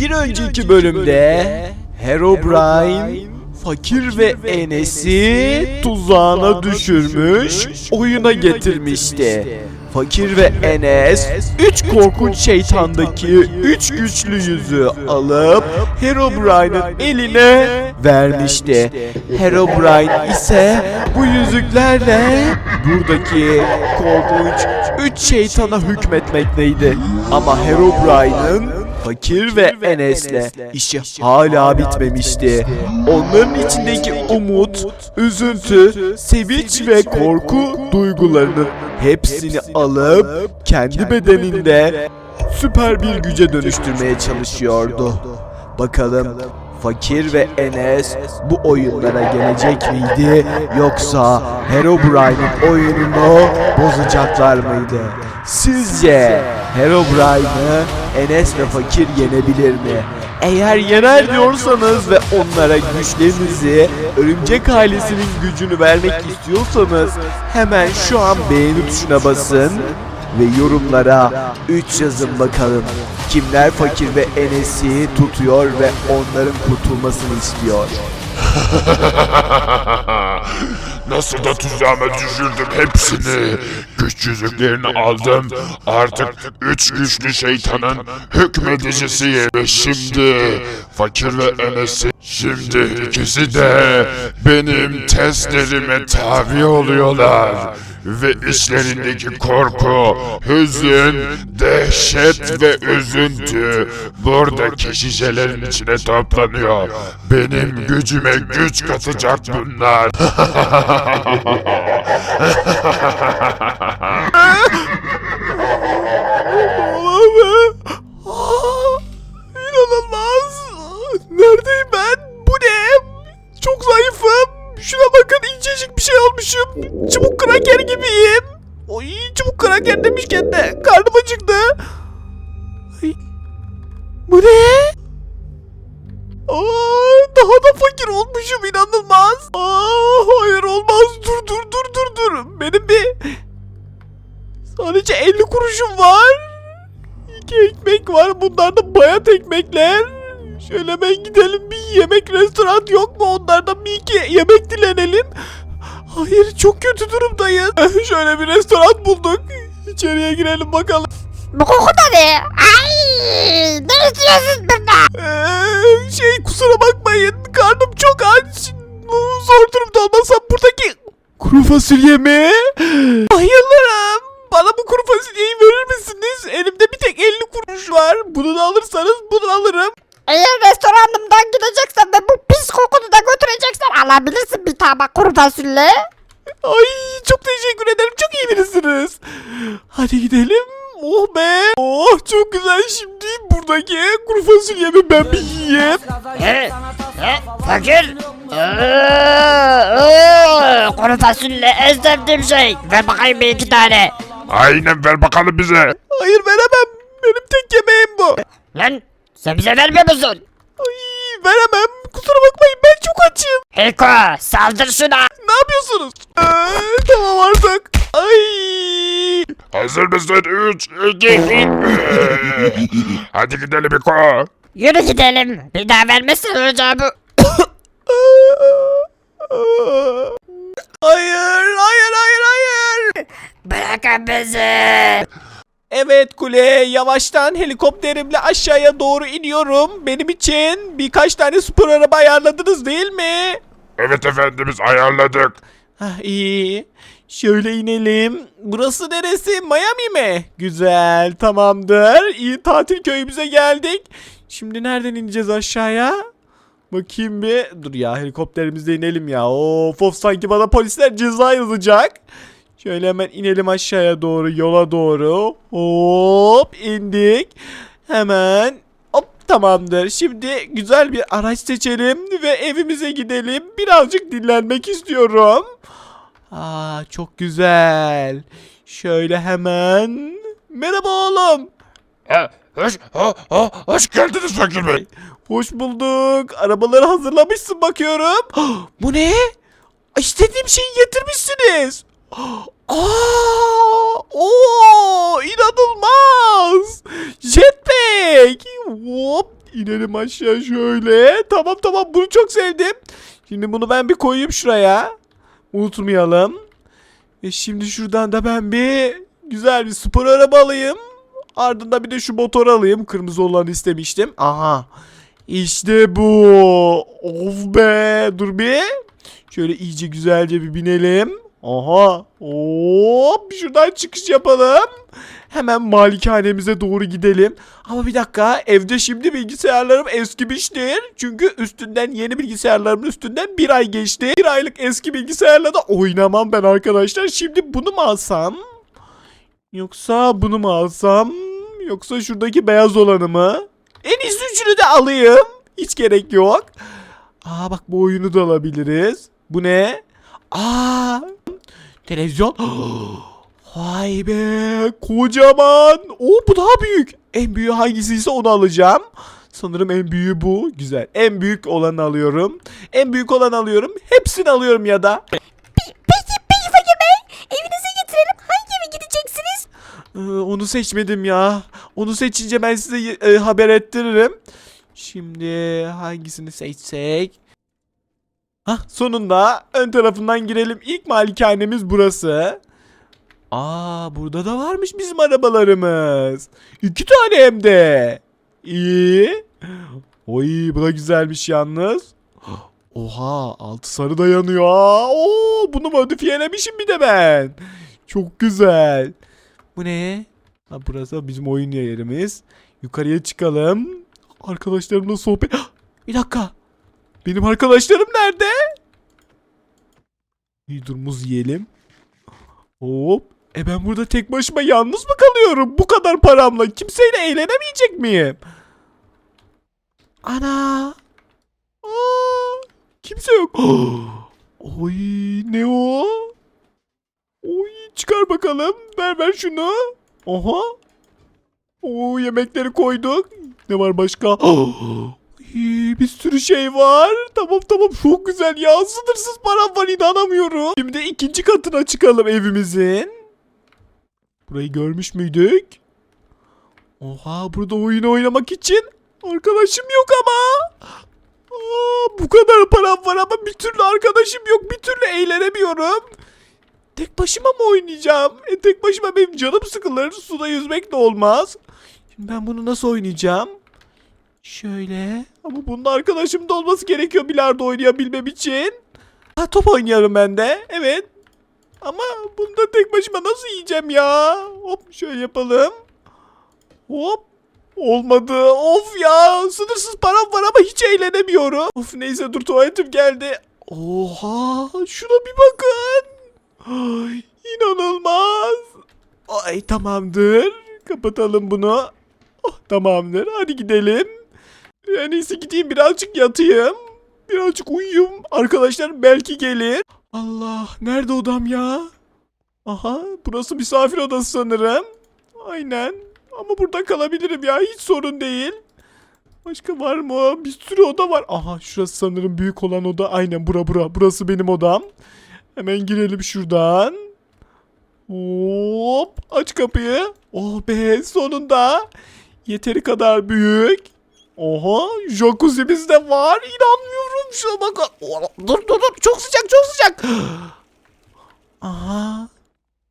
Bir önceki bölümde Herobrine fakir ve Enes'i tuzağına düşürmüş, oyuna getirmişti. Fakir ve Enes, üç korkunç şeytandaki üç güçlü yüzü alıp Herobrine'ın eline vermişti. Herobrine ise bu yüzüklerle buradaki korkunç üç şeytana hükmetmekteydi. Ama Herobrine'ın Fakir ve Enes'le işi hala bitmemişti. Onların içindeki umut, üzüntü, sevinç ve korku duygularının hepsini alıp kendi bedeninde süper bir güce dönüştürmeye çalışıyordu. Bakalım Fakir ve Enes bu oyunlara gelecek miydi yoksa Herobrine'in oyununu bozacaklar mıydı? Sizce Herobrine'ı Enes ve Fakir yenebilir mi? Eğer yener diyorsanız ve onlara güçlerinizi örümcek ailesinin gücünü vermek istiyorsanız hemen şu an beğeni tuşuna basın ve yorumlara 3 yazın bakalım. Kimler fakir ve Enes'i tutuyor ve onların kurtulmasını istiyor. Nasıl da tuzağıma düşürdüm hepsini. Güç yüzüklerini aldım. Artık üç güçlü şeytanın hükmedicisiyim. Ve şimdi fakir ve Enes'i şimdi ikisi de benim testlerime tabi oluyorlar. Ve içlerindeki korku, hüzün, dehşet ve üzüntü buradaki şişelerin içine toplanıyor. Benim gücüme güç katacak bunlar. olmuşum. Çubuk kraker gibiyim. Oy çubuk kraker demişken de karnım acıktı. Ay, bu ne? Aa, daha da fakir olmuşum inanılmaz. Aa, hayır olmaz dur dur dur dur dur. Benim bir sadece 50 kuruşum var. İki ekmek var. Bunlar da bayat ekmekler. Şöyle hemen gidelim bir yemek restoran yok mu? Onlardan bir iki yemek dilenelim. Hayır çok kötü durumdayız. Şöyle bir restoran bulduk. İçeriye girelim bakalım. Bu koku da ne? Ay! Ne istiyorsun benden? Ee, şey kusura bakmayın. Karnım çok aç. Zor durumda olmasam buradaki kuru fasulye mi? Bayılırım. Bana bu kuru fasulyeyi verir misiniz? Elimde bir tek 50 kuruş var. Bunu da alırsanız bunu alırım. Eğer restoranımdan gideceksen ve bu pis kokunu da götüreceksen alabilirsin bir tabak kuru fasulye. Ay çok teşekkür ederim. Çok iyi birisiniz. Hadi gidelim. Oh be. Oh çok güzel şimdi buradaki kuru fasulyemi ben bir yiyeyim. He? He? Fakir? Ee, kuru fasulye en sevdiğim şey. Ver bakayım bir iki tane. Aynen ver bakalım bize. Hayır veremem. Benim tek yemeğim bu. Lan sen bize vermiyor musun? Veremem. Kusura bakmayın ben çok açım. Heko saldır şuna. Ne yapıyorsunuz? Ee, tamam artık. Ay. Hazır mısın? 3, 2, Hadi gidelim Iko. Yürü gidelim. Bir daha vermezsen öleceğim bu. Hayır, hayır, hayır, hayır. Bırakın bizi. Evet kule yavaştan helikopterimle aşağıya doğru iniyorum. Benim için birkaç tane spor araba ayarladınız değil mi? Evet efendimiz ayarladık. Hah iyi. Şöyle inelim. Burası neresi? Miami mi? Güzel tamamdır. İyi tatil köyümüze geldik. Şimdi nereden ineceğiz aşağıya? Bakayım bir. Dur ya helikopterimizde inelim ya. Of of sanki bana polisler ceza yazacak. Şöyle hemen inelim aşağıya doğru yola doğru. Hop indik. Hemen hop tamamdır. Şimdi güzel bir araç seçelim ve evimize gidelim. Birazcık dinlenmek istiyorum. Aa çok güzel. Şöyle hemen. Merhaba oğlum. Ha, hoş, ho, ho, hoş geldiniz Fakir Bey. Hoş bulduk. Arabaları hazırlamışsın bakıyorum. Bu ne? İstediğim şeyi getirmişsiniz. Aa! Oo! İnanılmaz! Jetpack! Hop! İnelim aşağı şöyle. Tamam tamam bunu çok sevdim. Şimdi bunu ben bir koyayım şuraya. Unutmayalım. Ve şimdi şuradan da ben bir güzel bir spor araba alayım. Ardından bir de şu motor alayım. Kırmızı olanı istemiştim. Aha. İşte bu. Of be. Dur bir. Şöyle iyice güzelce bir binelim. Aha. Hop. Şuradan çıkış yapalım. Hemen malikanemize doğru gidelim. Ama bir dakika evde şimdi bilgisayarlarım eskimiştir. Çünkü üstünden yeni bilgisayarlarımın üstünden bir ay geçti. Bir aylık eski bilgisayarla da oynamam ben arkadaşlar. Şimdi bunu mu alsam? Yoksa bunu mu alsam? Yoksa şuradaki beyaz olanı mı? En iyisi üçünü de alayım. Hiç gerek yok. Aa bak bu oyunu da alabiliriz. Bu ne? Aa televizyon. Vay be kocaman. Oo bu daha büyük. En büyüğü hangisiyse onu alacağım. Sanırım en büyüğü bu. Güzel. En büyük olanı alıyorum. En büyük olanı alıyorum. Hepsini alıyorum ya da. Peki, peki Fakir Bey. Evinize getirelim. Hangi eve gideceksiniz? Ee, onu seçmedim ya. Onu seçince ben size e, haber ettiririm. Şimdi hangisini seçsek? Hah sonunda ön tarafından girelim. İlk malikanemiz burası. Aa burada da varmış bizim arabalarımız. İki tane hem de. İyi. Oy bu da güzelmiş yalnız. Oha altı sarı da yanıyor. Oo bunu modifiyelemişim bir de ben. Çok güzel. Bu ne? Ha burası bizim oyun yerimiz. Yukarıya çıkalım. Arkadaşlarımla sohbet... Bir dakika. Benim arkadaşlarım nerede? Bir dur muz yiyelim. Hop. E ben burada tek başıma yalnız mı kalıyorum? Bu kadar paramla kimseyle eğlenemeyecek miyim? Ana. Aa, kimse yok. Oy ne o? Oy çıkar bakalım. Ver ver şunu. Oha. Oo yemekleri koyduk. Ne var başka? Bir sürü şey var. Tamam tamam çok güzel ya. Sınırsız param var inanamıyorum. Şimdi ikinci katına çıkalım evimizin. Burayı görmüş müydük? Oha burada oyun oynamak için arkadaşım yok ama. Aa, bu kadar param var ama bir türlü arkadaşım yok. Bir türlü eğlenemiyorum. Tek başıma mı oynayacağım? E, tek başıma benim canım sıkılır. Suda yüzmek de olmaz. Şimdi ben bunu nasıl oynayacağım? Şöyle. Ama bunun arkadaşım da olması gerekiyor bilardo oynayabilmem için. Ha top oynayalım ben de. Evet. Ama bunu da tek başıma nasıl yiyeceğim ya? Hop şöyle yapalım. Hop. Olmadı. Of ya. Sınırsız param var ama hiç eğlenemiyorum. Of neyse dur tuvaletim geldi. Oha. Şuna bir bakın. Ay, inanılmaz. Ay tamamdır. Kapatalım bunu. Oh, tamamdır. Hadi gidelim. En iyisi gideyim birazcık yatayım. Birazcık uyuyayım. Arkadaşlar belki gelir. Allah nerede odam ya? Aha burası misafir odası sanırım. Aynen. Ama burada kalabilirim ya hiç sorun değil. Başka var mı? Bir sürü oda var. Aha şurası sanırım büyük olan oda. Aynen bura bura. Burası benim odam. Hemen girelim şuradan. Hop aç kapıyı. Oh be sonunda. Yeteri kadar büyük. Oha jacuzzi'miz de var. İnanmıyorum şuna bak. Dur dur dur çok sıcak çok sıcak. Aha.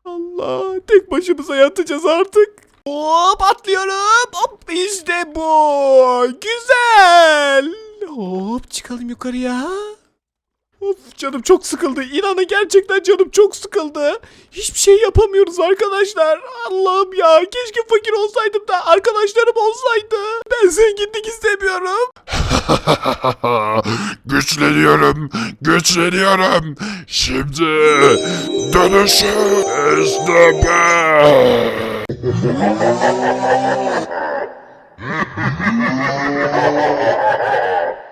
Allah tek başımıza yatacağız artık. Hop atlıyorum. Hop işte bu. Güzel. Hop çıkalım yukarıya. Of canım çok sıkıldı. İnanın gerçekten canım çok sıkıldı. Hiçbir şey yapamıyoruz arkadaşlar. Allah'ım ya keşke fakir olsaydım da arkadaşlarım olsaydı. Ben zenginlik istemiyorum. güçleniyorum, güçleniyorum. Şimdi dönüşüm işte ben.